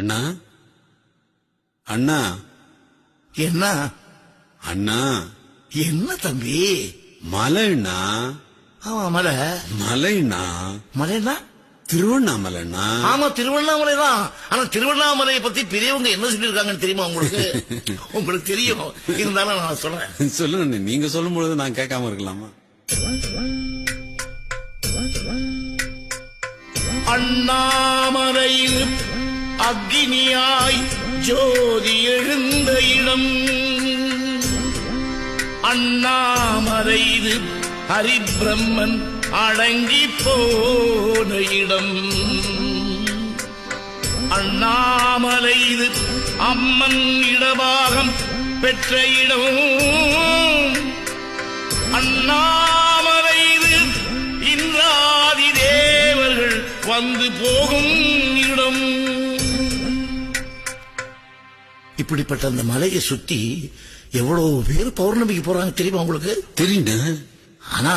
அண்ணா? அண்ணா? என்ன? அண்ணா? என்ன தம்பி? மலைண்ணா? ஆமா மலை. மலைண்ணா? மலைன்னா? திருவண்ணாமலைண்ணா? ஆமா திருவண்ணாமலை தான். ஆனா திருவண்ணாமலையை பத்தி பெரியவங்க என்ன சொல்லியிருக்காங்கன்னு தெரியுமா உங்களுக்கு? உங்களுக்கு தெரியும். இருந்தாலும் நான் சொல்றேன். சொல்லுங்க. நீங்க சொல்லும் பொழுது நான் கேட்காம இருக்கலாமா? அண்ணாமலையில் அக்னியாய் ஜோதி எழுந்த இடம். அண்ணாமறைது ஹரிபிரம்மன் அடங்கி போன இடம். அண்ணாமலை இது அம்மன் இடபாகம் பெற்ற இடம். அண்ணாமலை இது இந்திராதி தேவர்கள் வந்து போகும் இப்படிப்பட்ட அந்த மலையை சுத்தி எவ்வளவு பேர் பௌர்ணமிக்கு போறாங்க தெரியுமா உங்களுக்கு? தெரியுண்ணா ஆனா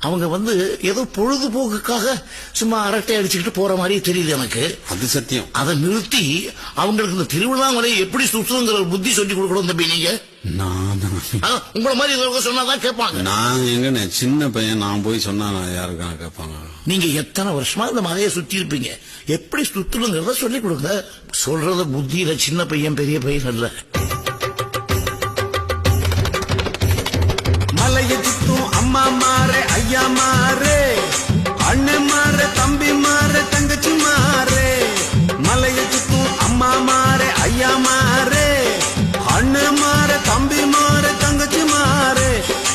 அவங்க வந்து ஏதோ பொழுதுபோக்குக்காக சும்மா அரட்டை அடிச்சுக்கிட்டு போற மாதிரி தெரியுது எனக்கு. அது சத்தியம். அதை நிறுத்தி அவங்களுக்கு இந்த திருவண்ணாமலை எப்படி சுற்றுங்கிற புத்தி சொல்லி கொடுக்கணும் தம்பி நீங்க? நான் தான். ஆனா, உங்களை மாதிரி இதற்கு சொன்னாதான் கேட்பாங்க. நான் எங்கண்ணே சின்ன பையன் நான் போய் சொன்னா நான் கேட்பாங்க? நீங்க எத்தனை வருஷமா இந்த மலையை சுத்தி இருப்பீங்க? எப்படி சுத்தணுங்கிறத சொல்லி கொடுங்க. சொல்றத புத்தியில சின்ன பையன் பெரிய பையன் இல்ல ஐயா மாறு அண்ணன் மாற தம்பி மாற தங்கச்சி மாறு.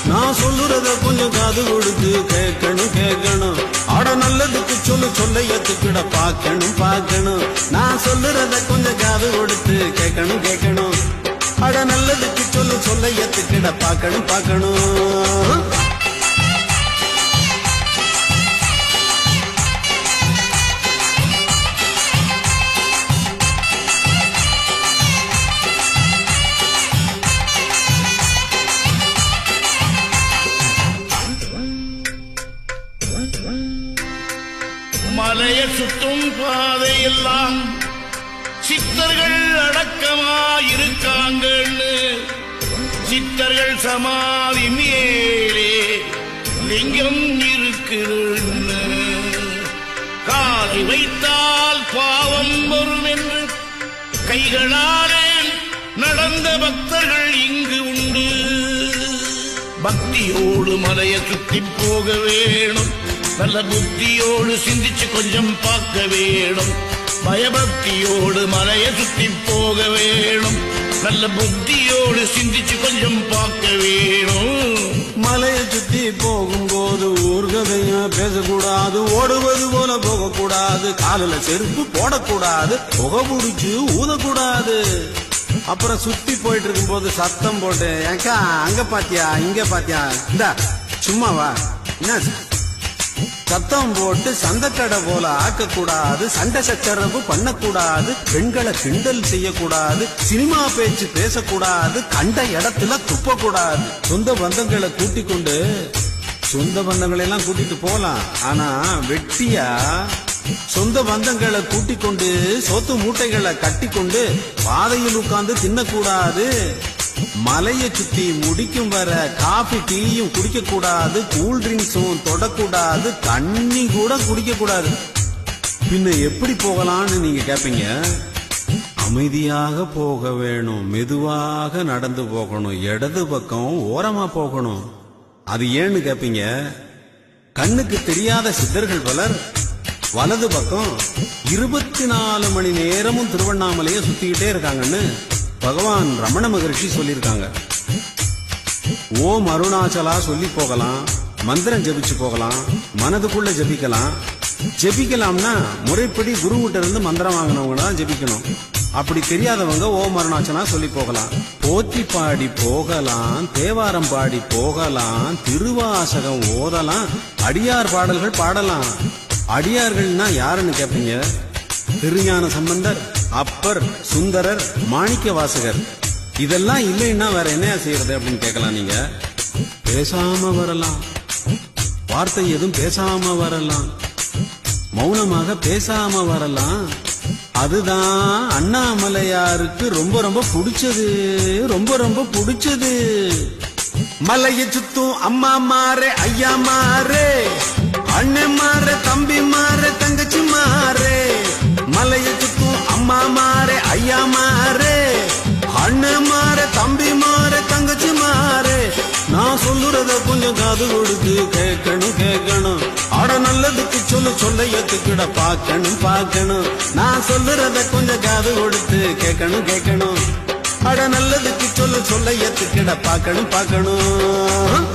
நான் சொல்லுறத கொஞ்சம் காது கொடுத்து கேட்கணும் கேட்கணும். அட நல்லதுக்கு சொல்லு சொல்ல ஏத்துக்கிட பார்க்கணும் பார்க்கணும். நான் சொல்லுறத கொஞ்சம் காது கொடுத்து கேட்கணும் கேட்கணும். அட நல்லதுக்கு சொல்லு சொல்ல ஏத்துக்கிட பார்க்கணும் பார்க்கணும். மலைய பாதையெல்லாம் சித்தர்கள் அடக்கமா சித்தர்கள் சமாதி மேலே லிங்கம் இருக்குன்னு காலை வைத்தால் பாவம் வரும் என்று கைகளாலே நடந்த பக்தர்கள் இங்கு உண்டு. பக்தியோடு மலைய சுற்றி போக வேணும். நல்ல புத்தியோடு சிந்திச்சு கொஞ்சம் பார்க்க வேணும். பயபக்தியோடு மலைய சுத்தி போக வேணும். நல்ல புத்தியோடு சிந்திச்சு கொஞ்சம் பார்க்க வேணும். மலையை சுத்தி போகும்போது ஊர்கதையா பேசக்கூடாது ஓடுவது போல போகக்கூடாது காலில் செருப்பு போடக்கூடாது புகை பிடிச்சு ஊதக்கூடாது. அப்புறம் சுத்தி போயிட்டு இருக்கும்போது சத்தம் போட்டு ஏக்கா அங்க பாத்தியா இங்க பாத்தியா? இந்தா சும்மாவா என்ன? சத்தம் போட்டு சந்தக்கடை போல ஆக்கக்கூடாது சண்டை சச்சரவு பண்ணக்கூடாது பெண்களை கிண்டல் செய்யக்கூடாது சினிமா பேச்சு பேசக்கூடாது கண்ட இடத்துல துப்பக்கூடாது. சொந்த பந்தங்களை கூட்டிக் கொண்டு சொந்த பந்தங்களை எல்லாம் கூட்டிட்டு போலாம் ஆனா வெட்டியா சொந்த பந்தங்களை கூட்டிக் கொண்டு சொத்து மூட்டைகளை கட்டி கொண்டு பாதையில் உட்கார்ந்து தின்னக்கூடாது. மலையை சுத்தி முடிக்கும் வர காஃபி டீயும் குடிக்க கூடாது கூல் ட்ரிங்க்ஸும் தொடக்கூடாது தண்ணி கூட குடிக்க கூடாது பின்ன எப்படி போகலாம்னு நீங்க கேப்பீங்க? அமைதியாக போக வேணும் மெதுவாக நடந்து போகணும் இடது பக்கம் ஓரமா போகணும். அது ஏன்னு கேப்பீங்க? கண்ணுக்கு தெரியாத சித்தர்கள் பலர் வலது பக்கம் இருபத்தி நாலு மணி நேரமும் திருவண்ணாமலையை சுத்திக்கிட்டே இருக்காங்கன்னு பகவான் ரமண மகரிஷி சொல்லியிருக்காங்க. ஓம் அருணாச்சலா சொல்லி போகலாம் மந்திரம் ஜெபிச்சு போகலாம் மனதுக்குள்ள ஜெபிக்கலாம். ஜெபிக்கலாம்னா முறைப்படி குருவிட்ட இருந்து மந்திரம் வாங்கினவங்க தான் ஜெபிக்கணும். அப்படி தெரியாதவங்க ஓம் அருணாச்சலா சொல்லி போகலாம். போத்தி பாடி போகலாம் தேவாரம் பாடி போகலாம் திருவாசகம் ஓதலாம் அடியார் பாடல்கள் பாடலாம். அடியார்கள்னா யாருன்னு கேட்பீங்க திருஞான சம்பந்தர். அப்பர் சுந்தரர் மாணிக்க வாசகர் இதெல்லாம் இல்லைன்னா வேற என்ன செய்யறது அப்படின்னு கேட்கலாம் நீங்க? பேசாம வரலாம். வார்த்தை எதுவும் பேசாம வரலாம். மௌனமாக பேசாம வரலாம். அதுதான் அண்ணாமலையாருக்கு ரொம்ப ரொம்ப பிடிச்சது ரொம்ப ரொம்ப பிடிச்சது. மலையை சுத்தும் அம்மா மாறே ஐயா காது கொடுத்து கேட்கணும் கேட்கணும் அட நல்லதுக்கு சொல்லு சொல்ல ஏத்துக்கிட பார்க்கணும் பார்க்கணும் நான் சொல்லுறத கொஞ்சம் காது கொடுத்து கேட்கணும் கேட்கணும் அட நல்லதுக்கு சொல்லு சொல்ல ஏத்துக்கிட பார்க்கணும் பார்க்கணும்